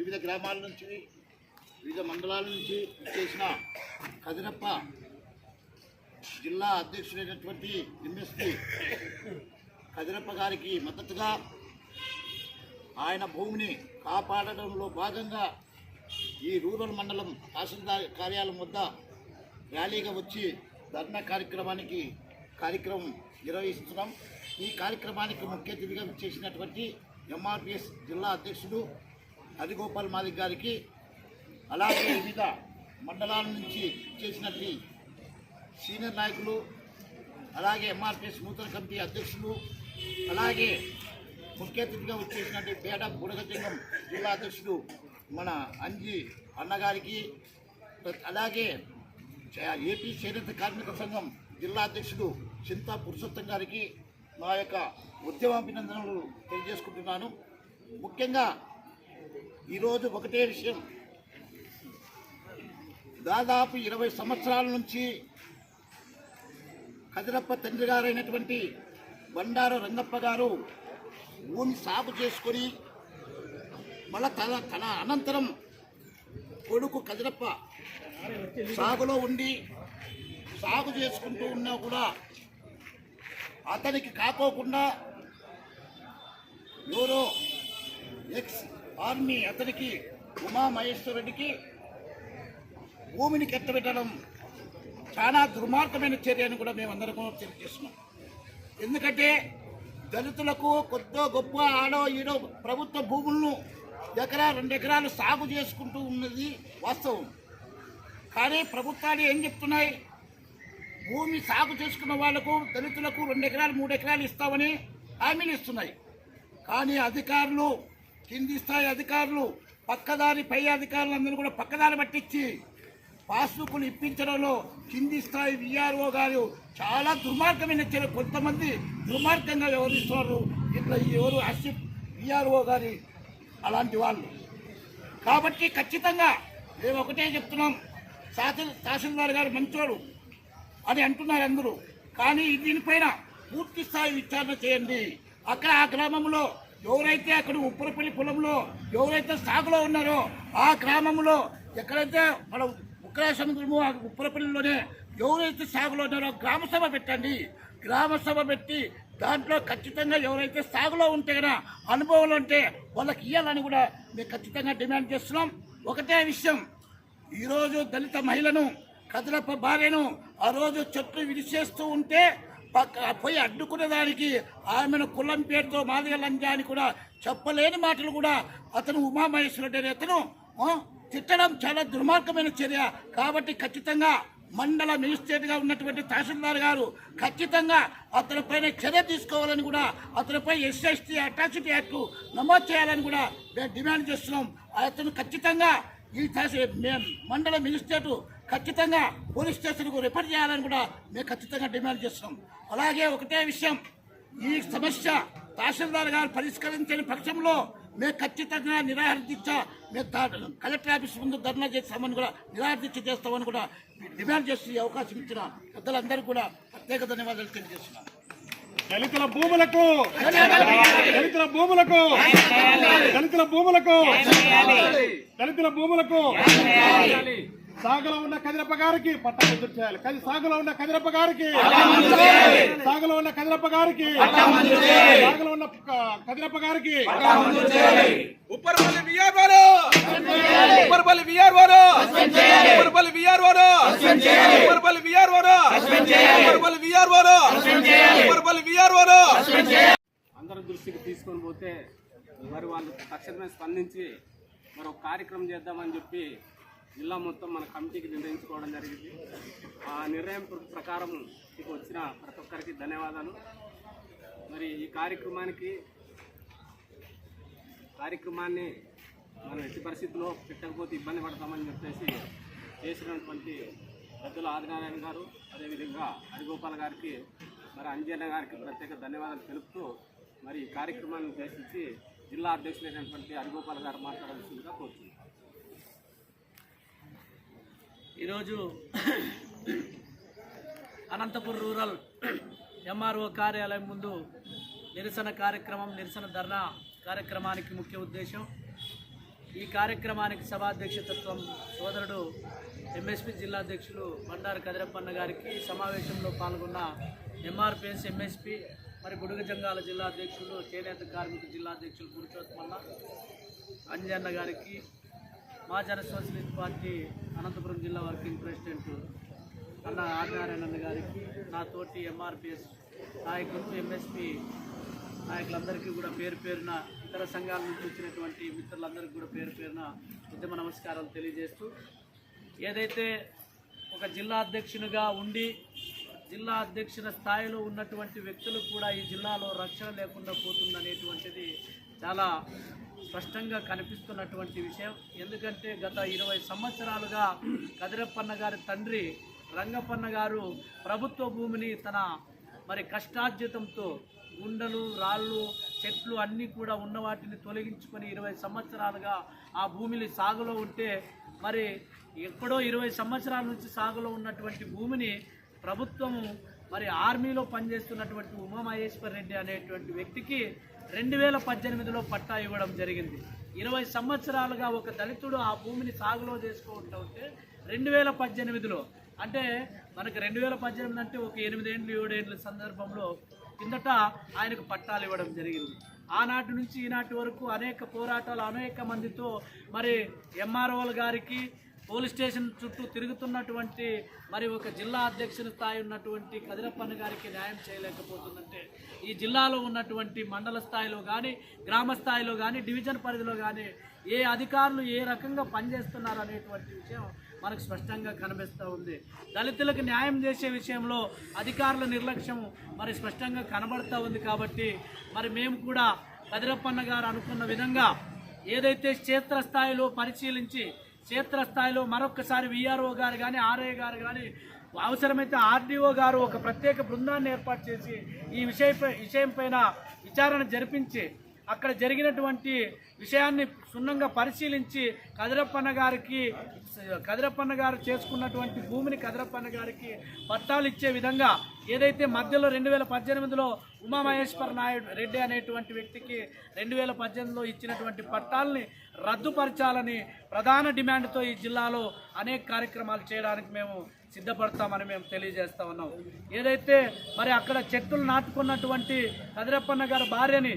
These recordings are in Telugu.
వివిధ గ్రామాల నుంచి వివిధ మండలాల నుంచి చేసిన కదిరప్ప జిల్లా అధ్యక్షుడైనటువంటి ఎంఎస్పి కదిరప్ప గారికి మద్దతుగా ఆయన భూమిని కాపాడడంలో భాగంగా ఈ రూరల్ మండలం తహసీల్దార్ కార్యాలయం వద్ద ర్యాలీగా వచ్చి ధర్నా కార్యక్రమానికి కార్యక్రమం నిర్వహిస్తున్నాం. ఈ కార్యక్రమానికి ముఖ్య అతిథిగా చేసినటువంటి ఎంఆర్పిఎస్ జిల్లా అధ్యక్షుడు అదిగోపాల్ మాదిక్ గారికి అలాగే వివిధ మండలాల నుంచి చేసినటువంటి సీనియర్ నాయకులు అలాగే ఎంఆర్పిఎస్ నూతన కమిటీ అధ్యక్షులు అలాగే ముఖ్య అతిథిగా వచ్చేసినటువంటి పేట బుడగజంగం జిల్లా అధ్యక్షుడు మన అంజి అన్నగారికి అలాగే ఏపీ చేనేత కార్మిక సంఘం జిల్లా అధ్యక్షుడు చింతా పురుషోత్తం గారికి నా యొక్క ఉద్యమాభినందనలు తెలియజేసుకుంటున్నాను. ముఖ్యంగా ఈరోజు ఒకటే విషయం. దాదాపు ఇరవై సంవత్సరాల నుంచి కదిరప్ప తండ్రి గారైనటువంటి బండారు రంగప్ప గారు భూమి సాగు చేసుకొని మళ్ళా తన తన అనంతరం కొడుకు కదిరప్ప సాగులో ఉండి సాగు చేసుకుంటూ ఉన్నా కూడా అతనికి కాకోకుండా ఎవరో ఎక్స్ ఆర్మీ అతనికి ఉమామహేశ్వరుడికి రెడ్డికి భూమిని కెట్టబెట్టడం చాలా దుర్మార్గమైన చర్య అని కూడా మేమందరం కూడా తెలియజేస్తున్నాం. ఎందుకంటే దళితులకు కొద్దో గొప్ప ఆడో ఈడో ప్రభుత్వ భూములను ఎకరా రెండు ఎకరాలు సాగు చేసుకుంటూ ఉన్నది వాస్తవం. కానీ ప్రభుత్వాలు ఏం చెప్తున్నాయి? భూమి సాగు చేసుకున్న వాళ్ళకు దళితులకు రెండు ఎకరాలు మూడు ఎకరాలు ఇస్తామని హామీలు ఇస్తున్నాయి. కానీ అధికారులు కింది స్థాయి అధికారులు పక్కదారి పై అధికారులందరూ కూడా పక్కదారి పట్టించి పాస్బుక్లు ఇప్పించడంలో కింది స్థాయి విఆర్ఓ గారు చాలా దుర్మార్గమైన చర్య. కొంతమంది దుర్మార్గంగా వ్యవహరిస్తున్నారు. ఇట్లా ఎవరు అసిఫ్ విఆర్ఓ గారి అలాంటి వాళ్ళు. కాబట్టి ఖచ్చితంగా మేము ఒకటే చెప్తున్నాం. తహసీల్ తహసీల్దార్ గారు మంచోడు అని అంటున్నారు అందరూ. కానీ దీనిపైన పూర్తి స్థాయి విచారణ చేయండి. అక్కడ ఆ గ్రామంలో ఎవరైతే అక్కడ ఉప్పరపల్లి పొలంలో ఎవరైతే సాగులో ఉన్నారో ఆ గ్రామంలో ఎక్కడైతే మన ఉక్రా సముద్రము ఆ ఉప్పరపల్లిలోనే ఎవరైతే సాగులో ఉన్నారో గ్రామ సభ పెట్టండి. గ్రామ సభ పెట్టి దాంట్లో ఖచ్చితంగా ఎవరైతే సాగులో ఉంటే కదా అనుభవాలు ఉంటే వాళ్ళకి ఇవ్వాలని కూడా మేము ఖచ్చితంగా డిమాండ్ చేస్తున్నాం. ఒకటే విషయం ఈరోజు దళిత మహిళను కదలప్ప భార్యను ఆ రోజు చెట్లు విడిచేస్తూ ఉంటే పోయి అడ్డుకునే దానికి ఆమెను కులం పేరుతో మాదిగ లంజా అని కూడా చెప్పలేని మాటలు కూడా అతను ఉమామహేశ్వరుడు అనే అతను తిట్టడం చాలా దుర్మార్గమైన చర్య. కాబట్టి ఖచ్చితంగా మండల మినిస్ట్రేట్గా ఉన్నటువంటి తహసీల్దార్ గారు ఖచ్చితంగా అతనిపైన చర్య తీసుకోవాలని కూడా అతనిపై ఎస్ఎస్టీ అట్రాసిటీ యాక్ట్ నమోదు చేయాలని కూడా మేము డిమాండ్ చేస్తున్నాం. అతను ఖచ్చితంగా ఈ మేము మండల మినిస్ట్రేటు ఖచ్చితంగా పోలీస్ స్టేషన్కు రిఫర్ చేయాలని కూడా మేము ఖచ్చితంగా డిమాండ్ చేస్తున్నాం అలాగే ఒకటే విషయం ఈ సమస్య తహసీల్దార్ గారు పరిష్కరించని పక్షంలో మేము ఖచ్చితంగా నిరాహార దీక్ష మేము కలెక్టర్ ఆఫీస్ ముందు ధర్నా చేస్తామని కూడా నిరాహార దీక్ష చేస్తామని కూడా డిమాండ్ చేస్తూ ఈ అవకాశం ఇచ్చిన పెద్దలందరికీ కూడా ప్రత్యేక ధన్యవాదాలు తెలియజేస్తున్నాను దళితుల భూములకు దళితుల భూములకు దళితుల భూములకు దళితుల భూములకు సాగులో ఉన్న కదిరప్ప గారికి పట్టా మంజూరు చేయాలి. కది సాగులో ఉన్న కదిరప్ప గారికి సాగులో ఉన్న కదిరప్ప గారికి సాగులో ఉన్న కదిరప్ప గారికి ఉప్పరపల్లి విఆర్ వారు! ఉప్పరపల్లి విఆర్ వారు! ఉప్పరపల్లి విఆర్ వారు! ఉప్పరపల్లి విఆర్ వారు! ఉప్పరపల్లి విఆర్ వారు! ఉప్పరపల్లి విఆర్ వారు! అందరి దృష్టికి తీసుకొని పోతే మరి వాళ్ళు తక్షణమే స్పందించి మరి ఒక కార్యక్రమం చేద్దామని చెప్పి జిల్లా మొత్తం మన కమిటీకి నిర్ణయించుకోవడం జరిగింది. ఆ నిర్ణయం ప్రకారం ఇక వచ్చిన ప్రతి ఒక్కరికి ధన్యవాదాలు. మరి ఈ కార్యక్రమానికి కార్యక్రమాన్ని మనం ఎట్టి పరిస్థితుల్లో పెట్టకపోతే ఇబ్బంది పడతామని చెప్పేసి చేసినటువంటి పెద్దల ఆదినారాయణ గారు అదేవిధంగా హరిగోపాల్ గారికి మరి అంజన గారికి ప్రత్యేక ధన్యవాదాలు తెలుపుతూ మరి ఈ కార్యక్రమాన్ని ఉద్దేశించి జిల్లా అధ్యక్షులైనటువంటి హరిగోపాల్ గారు మాట్లాడాల్సిందిగా కోరుతున్నాను ఈరోజు అనంతపురం రూరల్ ఎంఆర్ఓ కార్యాలయం ముందు నిరసన కార్యక్రమం నిరసన ధర్నా కార్యక్రమానికి ముఖ్య ఉద్దేశం. ఈ కార్యక్రమానికి సభాధ్యక్షతత్వం సోదరుడు ఎంఎస్పి జిల్లా అధ్యక్షులు బండారు కదిరప్పన్న గారికి సమావేశంలో పాల్గొన్న ఎంఆర్పిఎస్ ఎంఎస్పి మరి బుడుగ జంగాల జిల్లా అధ్యక్షులు చేనేత కార్మిక జిల్లా అధ్యక్షులు పురుషోత్తమన్న అంజన్న గారికి మా జన సోషలిస్ట్ పార్టీ అనంతపురం జిల్లా వర్కింగ్ ప్రెసిడెంట్ అన్న ఆదినారాయణ గారికి నా తోటి ఎంఆర్పిఎస్ నాయకులు ఎంఎస్పి నాయకులందరికీ కూడా పేరు పేరున ఇతర సంఘాల నుంచి వచ్చినటువంటి మిత్రులందరికీ కూడా పేరు పేరున ఉద్యమ నమస్కారాలు తెలియజేస్తూ ఏదైతే ఒక జిల్లా అధ్యక్షునిగా ఉండి జిల్లా అధ్యక్షుల స్థాయిలో ఉన్నటువంటి వ్యక్తులు కూడా ఈ జిల్లాలో రక్షణ లేకుండా పోతుందనేటువంటిది చాలా స్పష్టంగా కనిపిస్తున్నటువంటి విషయం. ఎందుకంటే గత ఇరవై సంవత్సరాలుగా కదిరప్పన్న గారి తండ్రి రంగప్పన్న గారు ప్రభుత్వ భూమిని తన మరి కష్టార్జితంతో గుండెలు రాళ్ళు చెట్లు అన్నీ కూడా ఉన్న వాటిని తొలగించుకొని ఇరవై సంవత్సరాలుగా ఆ భూమిని సాగులో ఉంటే మరి ఎక్కడో ఇరవై సంవత్సరాల నుంచి సాగులో ఉన్నటువంటి భూమిని ప్రభుత్వము మరి ఆర్మీలో పనిచేస్తున్నటువంటి ఉమామహేశ్వర్ రెడ్డి అనేటువంటి వ్యక్తికి రెండు వేల పద్దెనిమిదిలో పట్టా ఇవ్వడం జరిగింది. ఇరవై సంవత్సరాలుగా ఒక దళితుడు ఆ భూమిని సాగులో చేసుకుంటూ ఉంటే రెండు వేల పద్దెనిమిదిలో అంటే మనకు రెండు వేల పద్దెనిమిది అంటే ఒక ఎనిమిదేండ్లు ఏడేండ్ల సందర్భంలో కిందట ఆయనకు పట్టాలు ఇవ్వడం జరిగింది. ఆనాటి నుంచి ఈనాటి వరకు అనేక పోరాటాలు అనేక మందితో మరి ఎంఆర్ఓల గారికి పోలీస్ స్టేషన్ చుట్టూ తిరుగుతున్నటువంటి మరి ఒక జిల్లా అధ్యక్షుని స్థాయి ఉన్నటువంటి కదిరప్పన్న గారికి న్యాయం చేయలేకపోతుందంటే ఈ జిల్లాలో ఉన్నటువంటి మండల స్థాయిలో కానీ గ్రామ స్థాయిలో కానీ డివిజన్ పరిధిలో కానీ ఏ అధికారులు ఏ రకంగా పనిచేస్తున్నారు అనేటువంటి విషయం మనకు స్పష్టంగా కనిపిస్తూ ఉంది. దళితులకు న్యాయం చేసే విషయంలో అధికారుల నిర్లక్ష్యం మరి స్పష్టంగా కనబడుతూ ఉంది కాబట్టి మరి మేము కూడా కదిరప్పన్న గారు అనుకున్న విధంగా ఏదైతే క్షేత్రస్థాయిలో పరిశీలించి క్షేత్రస్థాయిలో మరొకసారి విఆర్ఓ గారు కానీ ఆర్ఐ గారు కానీ అవసరమైతే ఆర్డీఓ గారు ఒక ప్రత్యేక బృందాన్ని ఏర్పాటు చేసి ఈ విషయపై విషయం పైన విచారణ జరిపించి అక్కడ జరిగినటువంటి విషయాన్ని క్షుణ్ణంగా పరిశీలించి కదిరప్పన్న గారికి కదిరప్పన్న గారు చేసుకున్నటువంటి భూమిని కదిరప్పన్న గారికి పట్టాలు ఇచ్చే విధంగా ఏదైతే మధ్యలో రెండు వేల పద్దెనిమిదిలో ఉమామహేశ్వర నాయుడు రెడ్డి అనేటువంటి వ్యక్తికి రెండు వేల పద్దెనిమిదిలో ఇచ్చినటువంటి పట్టాలని రద్దుపరచాలని ప్రధాన డిమాండ్తో ఈ జిల్లాలో అనేక కార్యక్రమాలు చేయడానికి మేము సిద్ధపడతామని మేము తెలియజేస్తా ఉన్నాం. ఏదైతే మరి అక్కడ చెట్టులు నాటుకున్నటువంటి కదిరప్పన్న గారి భార్యని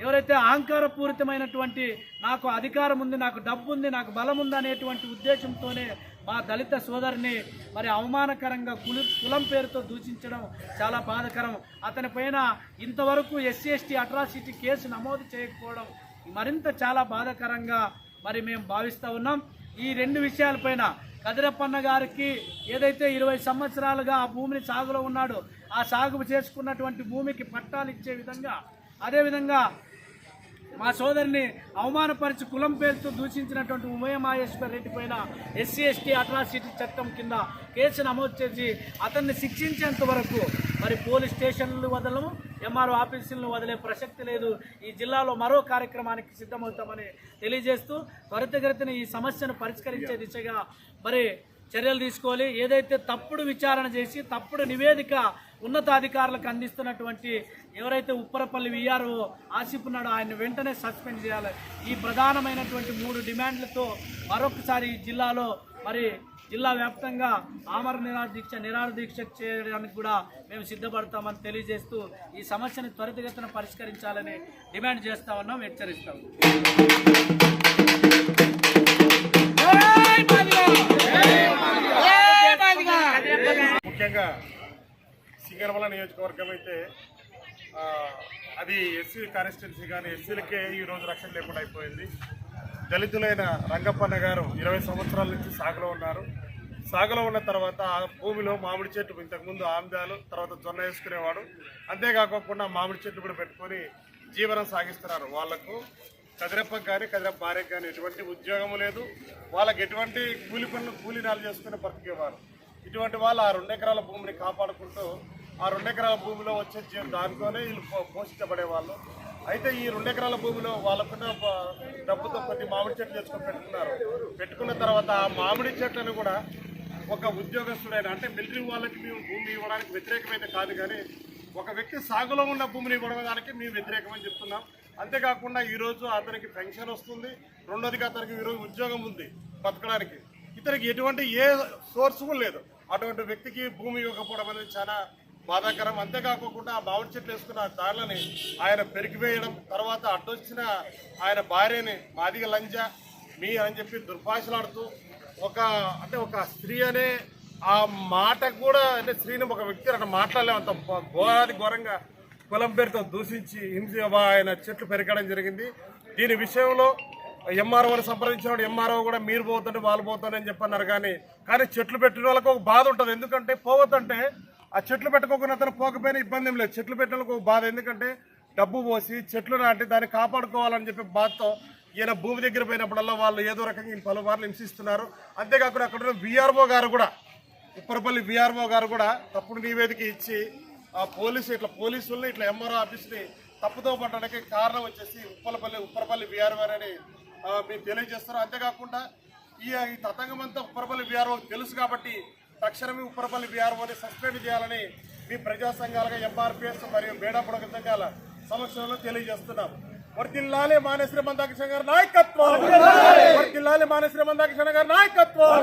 ఎవరైతే అహంకారపూరితమైనటువంటి నాకు అధికారం ఉంది నాకు డబ్బు ఉంది నాకు బలం ఉంది అనేటువంటి ఉద్దేశంతోనే మా దళిత సోదరిని మరి అవమానకరంగా కులి కులం పేరుతో దూషించడం చాలా బాధకరం. అతని పైన ఇంతవరకు ఎస్సీ ఎస్టీ అట్రాసిటీ కేసు నమోదు చేయకపోవడం మరింత చాలా బాధాకరంగా మరి మేము భావిస్తూ ఉన్నాం. ఈ రెండు విషయాలపైన కదిరప్పన్న గారికి ఏదైతే ఇరవై సంవత్సరాలుగా ఆ భూమిని సాగులో ఉన్నాడో ఆ సాగు చేసుకున్నటువంటి భూమికి పట్టాలు ఇచ్చే విధంగా అదేవిధంగా మా సోదరిని అవమానపరిచి కులం పేరుతో దూషించినటువంటి ఉమయ మహేశ్వర్ రెడ్డి పైన ఎస్సీ ఎస్టీ అట్రాసిటీ చట్టం కింద కేసు నమోదు చేసి అతన్ని శిక్షించేంత వరకు మరి పోలీస్ స్టేషన్లు వదలము ఎంఆర్ఓ ఆఫీసులను వదిలే ప్రసక్తి లేదు. ఈ జిల్లాలో మరో కార్యక్రమానికి సిద్ధమవుతామని తెలియజేస్తూ త్వరితగతిన ఈ సమస్యను పరిష్కరించే దిశగా మరి చర్యలు తీసుకోవాలి. ఏదైతే తప్పుడు విచారణ చేసి తప్పుడు నివేదిక ఉన్నతాధికారులకు అందిస్తున్నటువంటి ఎవరైతే ఉప్పరపల్లి విఆర్ఓ ఆసిఫ్ ఉన్నాడో ఆయన వెంటనే సస్పెండ్ చేయాలి. ఈ ప్రధానమైనటువంటి మూడు డిమాండ్లతో మరొకసారి ఈ జిల్లాలో మరి జిల్లా వ్యాప్తంగా ఆమర నిరాదీక్ష దీక్ష దీక్ష చేయడానికి కూడా మేము సిద్ధపడతామని తెలియజేస్తూ ఈ సమస్యని త్వరితగతిన పరిష్కరించాలని డిమాండ్ చేస్తామన్నా హెచ్చరిస్తాం. ముఖ్యంగా సింగరమల నియోజకవర్గం అయితే అది ఎస్సీ కాన్స్టిట్యున్సీ కానీ ఎస్సీలకే ఈ రోజు రక్షణ లేకుండా అయిపోయింది. దళితులైన రంగప్పన్న గారు ఇరవై సంవత్సరాల నుంచి సాగులో ఉన్నారు. సాగులో ఉన్న తర్వాత ఆ భూమిలో మామిడి చెట్టు ఇంతకుముందు ఆమ్దాలు తర్వాత జొన్న వేసుకునేవాడు. అంతేకాకుండా మామిడి చెట్లు కూడా పెట్టుకొని జీవనం సాగిస్తున్నారు. వాళ్ళకు కదిరప్పకి కానీ కదిరప్ప భార్యకు కానీ ఎటువంటి ఉద్యోగం లేదు. వాళ్ళకి ఎటువంటి కూలి పనులు కూలీనాలు చేసుకునే బ్రతికేవారు ఇటువంటి వాళ్ళు ఆ రెండు ఎకరాల భూమిని కాపాడుకుంటూ ఆ రెండు ఎకరాల భూమిలో వచ్చే దానితోనే వీళ్ళు పో- పోషించబడే వాళ్ళు. అయితే ఈ రెండు ఎకరాల భూమిలో వాళ్ళకున్న డబ్బుతో కొద్ది మామిడి చెట్లు తెచ్చుకొని పెట్టుకున్నారు. పెట్టుకున్న తర్వాత ఆ మామిడి చెట్లను కూడా ఒక ఉద్యోగస్తుడైన అంటే మిలిటరీ వాళ్ళకి మేము భూమి ఇవ్వడానికి వ్యతిరేకమైతే కాదు కానీ ఒక వ్యక్తి సాగులో ఉన్న భూమిని ఇవ్వడానికి మేము వ్యతిరేకమని చెప్తున్నాం. అంతేకాకుండా ఈరోజు అతనికి పెన్షన్ వస్తుంది. రెండోదిగా అతనికి ఈరోజు ఉద్యోగం ఉంది బతకడానికి. ఇతనికి ఎటువంటి ఏ సోర్స్ లేదు. అటువంటి వ్యక్తికి భూమి ఇవ్వకపోవడం అనేది చాలా బాధాకరం. అంతేకాకుండా ఆ మామిడి చెట్లు వేసుకున్న దారులని ఆయన పెరిగివేయడం తర్వాత అడ్డొచ్చిన ఆయన భార్యని మాదిగ లంజ మీ అని చెప్పి దుర్భాషలాడుతూ ఒక అంటే ఒక స్త్రీ అనే ఆ మాట కూడా అంటే స్త్రీని ఒక వ్యక్తి అట్లా మాట్లాడలేము అంత ఘోరాది ఘోరంగా కులం పేరుతో దూషించి హింస ఆయన చెట్లు పెరగడం జరిగింది. దీని విషయంలో ఎంఆర్ఓని సంప్రదించినప్పుడు ఎంఆర్ఓ కూడా మీరు పోతుంటే వాళ్ళు పోతానని చెప్పన్నారు కానీ కానీ చెట్లు పెట్టిన వాళ్ళకి ఒక బాధ ఉంటుంది. ఎందుకంటే పోవద్దంటే ఆ చెట్లు పెట్టుకోకుండా అతను పోకపోయినా ఇబ్బంది ఏం లేదు. చెట్లు పెట్టడానికి ఒక బాధ. ఎందుకంటే డబ్బు పోసి చెట్లు నాటి దాన్ని కాపాడుకోవాలని చెప్పి బాధతో ఈయన భూమి దగ్గర పోయినప్పుడల్లా వాళ్ళు ఏదో రకంగా ఈయన పలుమార్లు హింసిస్తున్నారు. అంతేకాకుండా అక్కడ ఉన్న విఆర్ఓ గారు కూడా ఉప్పరపల్లి విఆర్ఓ గారు కూడా తప్పుడు నివేదిక ఇచ్చి ఆ పోలీసు ఇట్లా పోలీసుల్ని ఇట్లా ఎంఆర్ఓ ఆఫీస్ని తప్పుతో పట్టడానికి కారణం వచ్చేసి ఉప్పలపల్లి ఉప్పరపల్లి విఆర్ఓ అని మీకు మేము తెలియజేస్తారు అంతేకాకుండా ఈ ఈ తతంగం అంతా ఉప్పరపల్లి విఆర్ఓ తెలుసు కాబట్టి తక్షణమే ఉప్పరపల్లి బీఆర్ఓని సస్పెండ్ చేయాలని మీ ప్రజా సంఘాలుగా ఎంఆర్పిఎస్ మరియు బేడా సంఘాల సమక్షంలో తెలియజేస్తున్నాం. వర్తిల్లాలి మానేశ్వరి మందాకృష్ణ గారి నాయకత్వం. వర్తిల్లాలి మానేశ్వరి మందాకృష్ణ గారి నాయకత్వం.